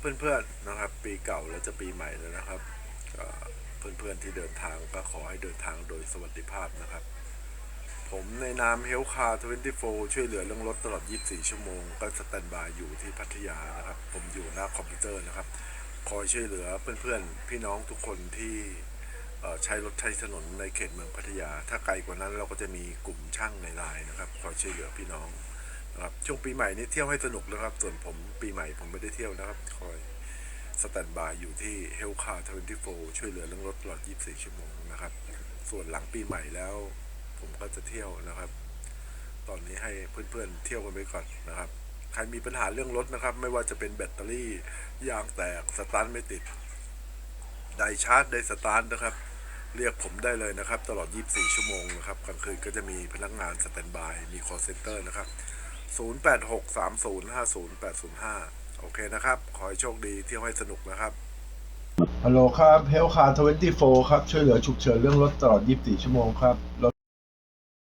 เพื่อนๆนะครับ ปีเก่าแล้วจะปีใหม่แล้วนะครับเพื่อนๆที่เดินทางก็ขอให้เดินทางโดยสวัสดิภาพนะครับ ผมในนามเฮลคาร์24ช่วยเหลือเรื่องรถตลอด 24 ชั่วโมง ก็สแตนบายอยู่ที่พัทยานะครับ ผมอยู่หน้าคอมพิวเตอร์นะครับ คอยช่วยเหลือเพื่อนๆ พี่น้องทุกคนที่ใช้รถใช้ถนนในเขตเมืองพัทยา ถ้าไกลกว่านั้นเราก็จะมีกลุ่มช่างในไลน์นะครับคอยช่วยเหลือพี่น้อง ครับช่วงปีใหม่นี้เที่ยวให้สนุกนะครับ ส่วนผมปีใหม่ผมไม่ได้เที่ยวนะครับ คอยสแตนบายอยู่ที่เฮลคาร์24 ช่วยเหลือเรื่องรถตลอด 24 ชั่วโมงนะครับ ส่วนหลังปีใหม่แล้ว ผมก็จะเที่ยวนะครับ ตอนนี้ให้เพื่อนๆเที่ยวกันไปก่อนนะครับ ใครมีปัญหาเรื่องรถนะครับ ไม่ว่าจะเป็นแบตเตอรี่ยางแตกสตาร์ทไม่ติดไดชาร์จไดสตาร์ทนะครับ เรียกผมได้เลยนะครับ ตลอด 24 ชั่วโมงนะครับกลางคืนก็จะมีพนักงานสแตนบายมี call center นะครับ 0863050805 โอเคนะครับ ขอให้โชคดีเที่ยวให้สนุกนะครับ ฮัลโหลครับเฮลคาร์ทเวนตี้โฟครับ ช่วยเหลือฉุกเฉินเรื่องรถตลอด 24 ชั่วโมงครับ รถ